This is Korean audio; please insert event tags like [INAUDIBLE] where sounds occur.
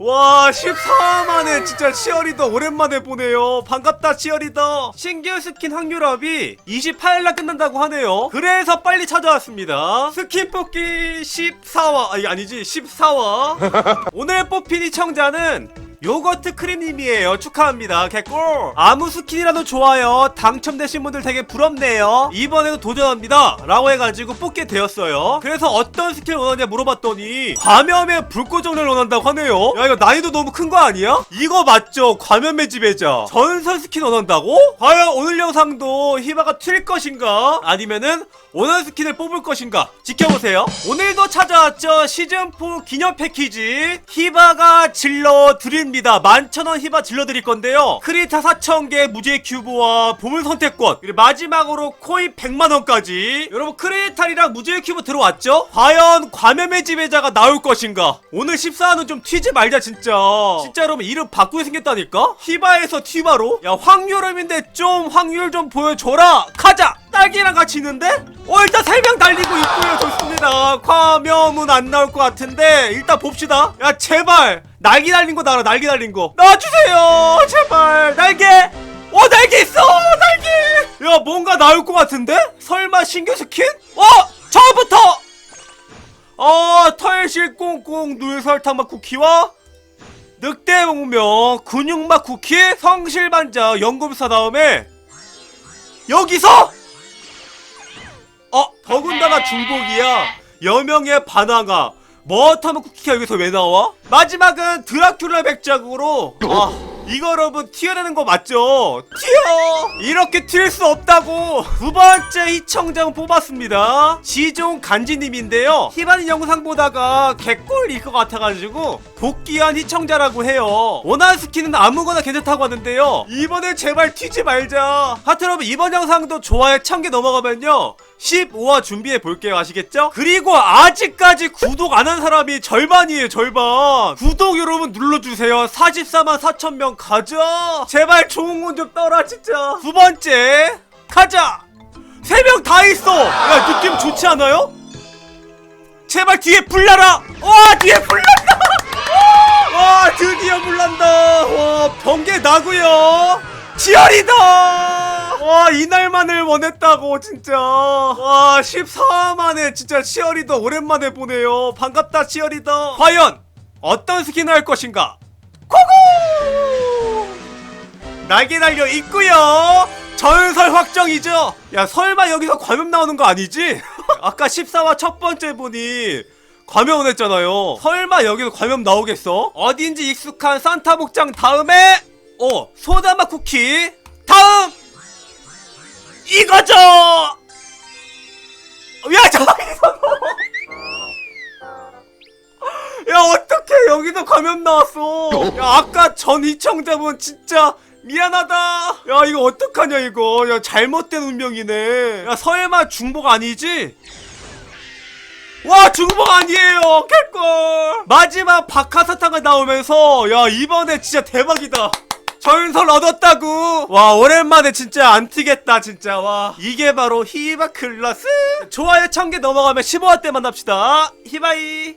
와 14화 만에 진짜 치어리더 오랜만에 보네요. 반갑다 치어리더. 신규 스킨 확률업이 28일날 끝난다고 하네요. 그래서 빨리 찾아왔습니다. 스킨 뽑기 14화 아니 아니지 14화. [LAUGHS] 오늘 뽑힌 시청자는 요거트 크림님이에요. 축하합니다. 개꿀. 아무 스킨이라도 좋아요. 당첨되신 분들 되게 부럽네요. 이번에도 도전합니다. 라고 해가지고 뽑게 되었어요. 그래서 어떤 스킨을 원하냐 물어봤더니 과면의 불꽃정을 원한다고 하네요. 야 이거 난이도 너무 큰 거 아니야? 이거 맞죠? 과면의 지배자. 전설 스킨 원한다고? 과연 오늘 영상도 히바가 튈 것인가? 아니면은 원하는 스킨을 뽑을 것인가? 지켜보세요. 오늘도 찾아왔죠? 시즌4 기념 패키지. 히바가 질러 드 립니다. 만천원 히바 질러 드릴 건데요. 크리타 4,000개 무제 큐브와 보물 선택권 그리고 마지막으로 코인 100만원까지. 여러분 크리탈이랑 무제 큐브 들어왔죠? 과연 과면의 지배자가 나올 것인가? 오늘 14화는 좀 튀지 말자 진짜. 진짜 여러분 이름 바꾸게 생겼다니까? 히바에서 튀바로? 야 확률음인데 좀 확률 좀 보여줘라! 가자 딸기랑 같이 있는데? 어 일단 3명 달리고 있고요. 좋습니다. 과명은 안 나올 것 같은데 일단 봅시다. 야 제발. 날개 달린 거 나와라 날개 달린 거. 나와주세요. 제발. 날개. 어 날개 있어 날개. 야 뭔가 나올 것 같은데? 설마 신규 스킨? 어 처음부터. 어 털실 꽁꽁 누설탕맛 쿠키와 늑대 목명 근육맛 쿠키 성실반자 연금사 다음에 여기서 중복이야. 여명의 반항아. 머타면 쿠키가 여기서 왜 나와? 마지막은 드라큘라 백작으로. 아 이거 여러분 튀어내는 거 맞죠? 튀어! 이렇게 튈 수 없다고. 두 번째 시청장 뽑았습니다. 지종 간지님인데요. 희반인 영상 보다가 개꿀일 것 같아가지고 복귀한 시청자라고 해요. 원하는 스킨은 아무거나 괜찮다고 하는데요. 이번에 제발 튀지 말자. 하트 여러분 이번 영상도 좋아요 1000개 넘어가면요 15화 준비해 볼게요. 아시겠죠? 그리고 아직까지 구독 안 한 사람이 절반이에요 절반. 구독 여러분 눌러주세요. 44만 4천명 가자. 제발 좋은 건 좀 떠라 진짜. 두 번째 가자. 세 명 다 있어. 야 느낌 좋지 않아요? 제발 뒤에 불나라. 와 뒤에 불난다. [LAUGHS] 와 드디어 불난다. 와 번개 나고요. 지열이다 와 이날만을 원했다고 진짜. 와 14화 만에 진짜 치어리더 오랜만에 보네요. 반갑다 치어리더. 과연 어떤 스킨을 할 것인가? 고고! 날개 달려 있고요! 전설 확정이죠? 야 설마 여기서 과면 나오는 거 아니지? [LAUGHS] 아까 14화 첫 번째 분이 과면 원했잖아요. 설마 여기서 과면 나오겠어? 어딘지 익숙한 산타 복장 다음에 어 소다맛 쿠키 다음 이거죠! 야 저기서 야 어떻게 여기서 가면 나왔어. 야 아까 전 이청자분 진짜 미안하다. 야 이거 어떡하냐 이거. 야 잘못된 운명이네. 야 설마 중복 아니지? 와 중복 아니에요. 캘걸. 마지막 박하사탕가 나오면서 야 이번에 진짜 대박이다 전설 얻었다고. 와 오랜만에 진짜 안 튀겠다 진짜. 와 이게 바로 히바 클라스. 좋아요 1000개 넘어가면 15화 때 만납시다. 히바이